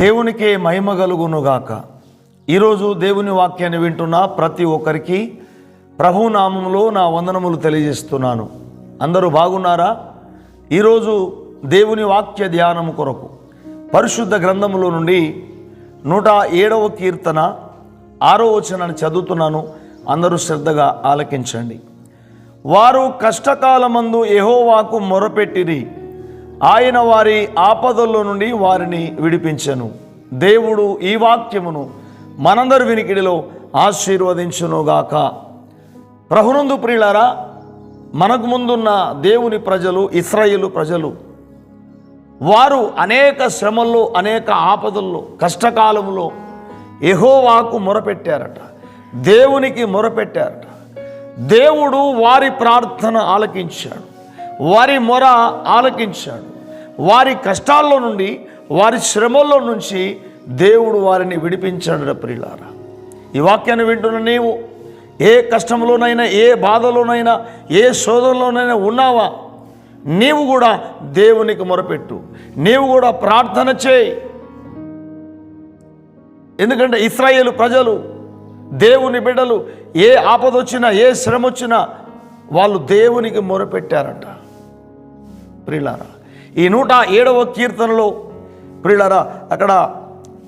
దేవునికే మహిమ కలుగునుగాక. ఈరోజు దేవుని వాక్యాన్ని వింటున్న ప్రతి ఒక్కరికి ప్రభు నామములో నా వందనములు తెలియజేస్తున్నాను. అందరూ బాగున్నారా? ఈరోజు దేవుని వాక్య ధ్యానము కొరకు పరిశుద్ధ గ్రంథములో నుండి నూట ఏడవ కీర్తన ఆరో వచనాన్ని చదువుతున్నాను. అందరూ శ్రద్ధగా ఆలకించండి. వారు కష్టకాలమందు ఎహోవాకు మొరపెట్టిరి. ఆయన వారి ఆపదల్లో నుండి వారిని విడిపించను. దేవుడు ఈ వాక్యమును మనందరి వినికిడిలో ఆశీర్వదించునుగాక. ప్రహునందు ప్రియులారా మనకు ముందున్న దేవుని ప్రజలు ఇస్రాయేలు ప్రజలు వారు అనేక శ్రమల్లో అనేక ఆపదల్లో కష్టకాలంలో ఎహోవాకు మొరపెట్టారట. దేవునికి మొరపెట్టారట. దేవుడు వారి ప్రార్థన ఆలకించాడు. వారి మొర ఆలకించాడు. వారి కష్టాల్లో నుండి వారి శ్రమల్లో నుంచి దేవుడు వారిని విడిపించాడు ప్రియులారా. ఈ వాక్యాన్ని వింటున్న నీవు ఏ కష్టంలోనైనా ఏ బాధలోనైనా ఏ శోధనలోనైనా ఉన్నావా? నీవు కూడా దేవునికి మొరపెట్టు. నీవు కూడా ప్రార్థన చేయి. ఎందుకంటే ఇస్రాయేల్ ప్రజలు దేవుని బిడ్డలు ఏ ఆపద వచ్చినా ఏ శ్రమ వచ్చినా వాళ్ళు దేవునికి మొరపెట్టారంట. ప్రిలారా ఈ నూట ఏడవ కీర్తనలో ప్రియులరా అక్కడ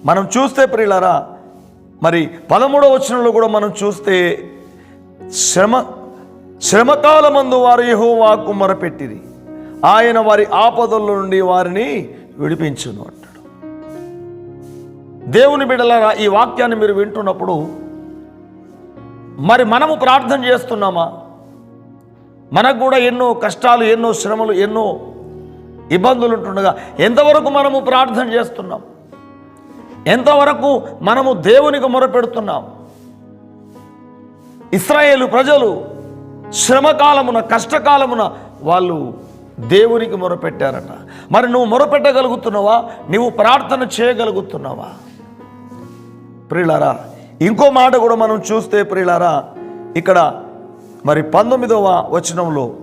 మనం చూస్తే ప్రియులరా మరి పదమూడవ వచనంలో కూడా మనం చూస్తే శ్రమ శ్రమకాలమందు వారు యెహోవాకు మొరపెట్టిరి ఆయన వారి ఆపదల నుండి వారిని విడిపించును అంటాడు. దేవుని బిడ్డలారా ఈ వాక్యాన్ని మీరు వింటున్నప్పుడు మరి మనము ప్రార్థన చేస్తున్నామా? మనకు కూడా ఎన్నో కష్టాలు ఎన్నో శ్రమలు ఎన్నో ఇబ్బందులు ఉంటుండగా ఎంతవరకు మనము ప్రార్థన చేస్తున్నాం? ఎంతవరకు మనము దేవునికి మొరపెడుతున్నాం? ఇస్రాయేలు ప్రజలు శ్రమకాలమున కష్టకాలమున వాళ్ళు దేవునికి మొరపెట్టారట. మరి నువ్వు మొరపెట్టగలుగుతున్నావా? నువ్వు ప్రార్థన చేయగలుగుతున్నావా? ప్రియులారా ఇంకో మాట కూడా మనం చూస్తే ప్రియులారా ఇక్కడ మరి పంతొమ్మిదవ వచనంలో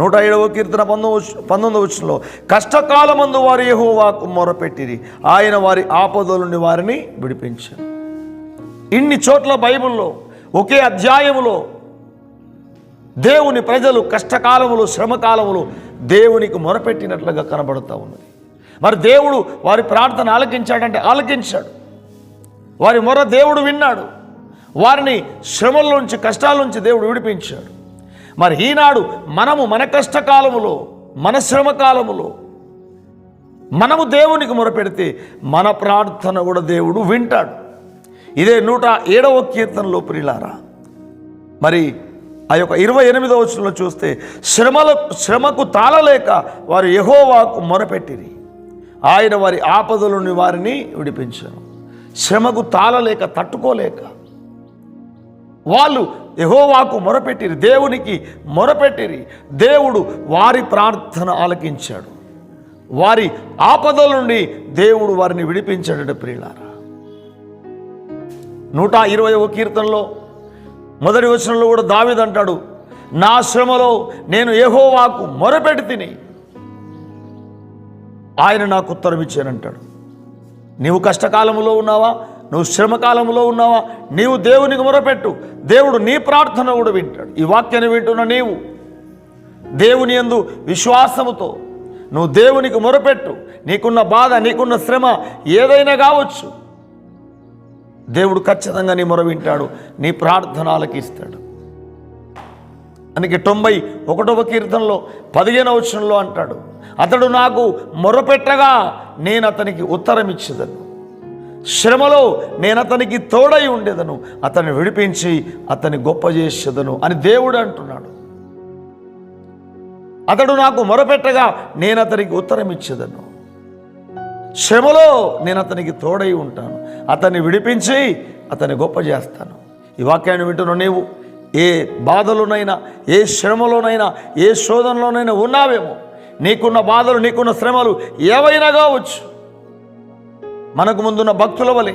నూట ఏడవ కీర్తన పంతొమ్మిది పంతొమ్మిది వచనంలో కష్టకాలమందు వారు యెహోవాకు మొరపెట్టిరి. ఆయన వారి ఆపదల నుండి వారిని విడిపించారు ఇన్ని చోట్ల బైబిల్లో ఒకే అధ్యాయములో దేవుని ప్రజలు కష్టకాలములు శ్రమకాలములు దేవునికి మొరపెట్టినట్లుగా కనబడుతూ ఉన్నది. మరి దేవుడు వారి ప్రార్థన ఆలకించాడంటే ఆలకించాడు. వారి మొర దేవుడు విన్నాడు. వారిని శ్రమల నుంచి కష్టాల నుంచి దేవుడు విడిపించాడు. మరి ఈనాడు మనము మన కష్టకాలములో మన శ్రమకాలములో మనము దేవునికి మొరపెడితే మన ప్రార్థన కూడా దేవుడు వింటాడు. ఇదే నూట ఏడవ కీర్తనలో ప్రిలారా మరి ఆ యొక్క ఇరవై ఎనిమిదవ వచనంలో చూస్తే శ్రమల శ్రమకు తాళలేక వారు యహోవాకు మొరపెట్టిరి. ఆయన వారి ఆపదలోని వారిని విడిపించారు. శ్రమకు తాళలేక తట్టుకోలేక వాళ్ళు యహోవాకు మొరపెట్టిరి దేవునికి మొరపెట్టిరి. దేవుడు వారి ప్రార్థన ఆలకించాడు. వారి ఆపదల నుండి దేవుడు వారిని విడిపించాడట ప్రియులారా. నూట ఇరవై ఒక కీర్తనలో మొదటి వచనంలో కూడా దావిదంటాడు నా శ్రమలో నేను ఎహోవాకు మొరపెట్టి తిని ఆయన నాకు ఉత్తరం ఇచ్చానంటాడు. నీవు కష్టకాలములో ఉన్నావా? నువ్వు శ్రమకాలంలో ఉన్నావా? నీవు దేవునికి మొరపెట్టు. దేవుడు నీ ప్రార్థన కూడా వింటాడు. ఈ వాక్యాన్ని వింటున్న నీవు. దేవుని యందు విశ్వాసముతో నువ్వు దేవునికి మొరపెట్టు. నీకున్న బాధ నీకున్న శ్రమ ఏదైనా కావచ్చు. దేవుడు ఖచ్చితంగా నీ మొర వింటాడు. నీ ప్రార్థనలకి ఇస్తాడు. అందుకే తొంభై ఒకటవ కీర్తనలో పదిహేనవ వచనంలో అంటాడు. అతడు నాకు మొరపెట్టగా నేను అతనికి ఉత్తరం ఇచ్చేదను శ్రమలో నేను అతనికి తోడై ఉండేదను అతన్ని విడిపించి అతన్ని గొప్ప చేసేదను అని దేవుడు అంటున్నాడు. అతడు నాకు మొరపెట్టగా నేను అతనికి ఉత్తరం ఇచ్చేదను శ్రమలో నేను అతనికి తోడై ఉంటాను అతన్ని విడిపించి అతన్ని గొప్ప చేస్తాను. ఈ వాక్యాన్ని వింటున్న నీవు ఏ బాధలోనైనా ఏ శ్రమలోనైనా ఏ శోధనలోనైనా ఉన్నావేమో నీకున్న బాధలు నీకున్న శ్రమలు ఏవైనా కావచ్చు. మనకు ముందున్న భక్తుల వలె.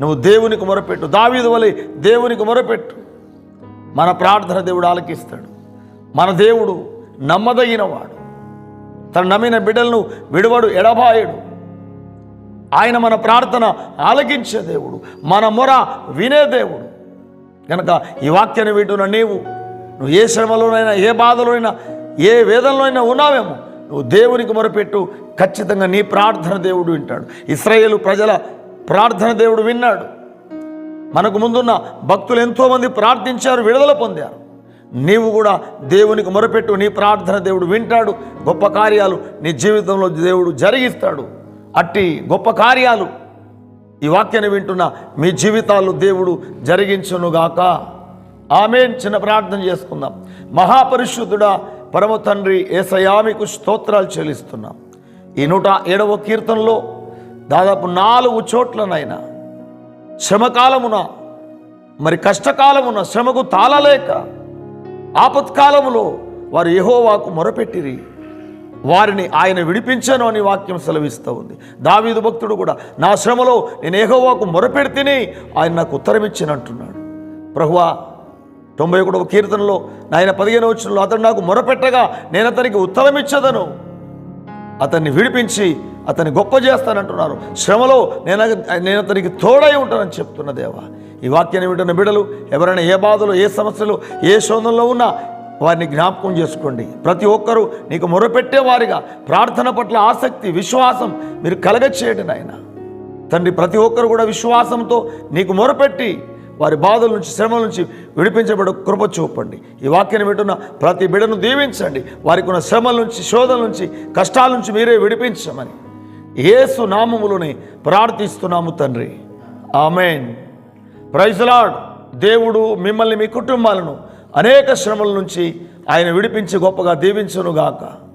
నువ్వు దేవునికి మొరపెట్టు. దావీదు వలె దేవునికి మొరపెట్టు. మన ప్రార్థన దేవుడు ఆలకిస్తాడు. మన దేవుడు నమ్మదగినవాడు. తను నమ్మిన బిడ్డలను విడువడు ఎడబాయడు. ఆయన మన ప్రార్థన ఆలకించే దేవుడు. మన మొర వినే దేవుడు. కనుక ఈ వాక్యాన్ని వింటున్న నీవు నువ్వు ఏ శ్రమలోనైనా ఏ బాధలోనైనా ఏ వేదనలోనైనా ఉన్నావేమో నువ్వు దేవునికి మొరపెట్టు ఖచ్చితంగా నీ ప్రార్థన దేవుడు వింటాడు. ఇస్రాయేలు ప్రజల ప్రార్థన దేవుడు విన్నాడు. మనకు ముందున్న భక్తులు ఎంతోమంది ప్రార్థించారు విడుదల పొందారు. నీవు కూడా దేవునికి మొరపెట్టు నీ ప్రార్థన దేవుడు వింటాడు. గొప్ప కార్యాలు నీ జీవితంలో దేవుడు జరిగిస్తాడు. అట్టి గొప్ప కార్యాలు ఈ వాక్యాన్ని వింటున్న మీ జీవితాలు దేవుడు జరిగించునుగాక. ఆమె చిన్న ప్రార్థన చేసుకుందాం. మహాపరిశుద్ధుడా పరమ తండ్రి ఏసయామికు స్తోత్రాలు చెల్లిస్తున్నాం. ఈ నూట ఏడవ కీర్తనలో దాదాపు నాలుగు చోట్లనైనా శ్రమకాలమున మరి కష్టకాలమున శ్రమకు తాళలేక ఆపత్కాలములో వారు యహోవాకు మొరపెట్టిరి. వారిని ఆయన విడిపించను అని వాక్యం సెలవిస్తూ ఉంది. దావీదు భక్తుడు కూడా నా శ్రమలో నేను ఏహోవాకు మొరపెడితేనే ఆయన నాకు ఉత్తరం ఇచ్చినంటున్నాడు ప్రభువా తొంభై ఒకటవ కీర్తనలో నాయన పదిహేను వచ్చినలో అతడు నాకు మొరపెట్టగా నేను అతనికి ఉత్తరం ఇచ్చదను అతన్ని విడిపించి అతన్ని గొప్ప చేస్తానంటున్నారు. శ్రమలో నేను నేను అతనికి తోడై ఉంటానని చెప్తున్న దేవా. ఈ వాక్యాన్ని వింటున్న బిడలు ఎవరైనా ఏ బాధలు ఏ సమస్యలు ఏ శోధనలో ఉన్నా వారిని జ్ఞాపకం చేసుకోండి. ప్రతి ఒక్కరూ నీకు మొరపెట్టే వారిగా ప్రార్థన పట్ల ఆసక్తి విశ్వాసం మీరు కలగచేయండి నాయన. తండ్రి ప్రతి ఒక్కరు కూడా విశ్వాసంతో నీకు మొరపెట్టి వారి బాధల నుంచి శ్రమల నుంచి విడిపించబడ కృప చూపండి. ఈ వాక్యాన్ని వింటున్న ప్రతి బిడను దీవించండి. వారికి ఉన్న శ్రమల నుంచి శోధల నుంచి కష్టాల నుంచి మీరే విడిపించమని. ఏసు నామములని ప్రార్థిస్తున్నాము తండ్రి. ఆమెన్. ప్రైజ్లాడ్ దేవుడు మిమ్మల్ని మీ కుటుంబాలను అనేక శ్రమల నుంచి ఆయన విడిపించి గొప్పగా దీవించునుగాక.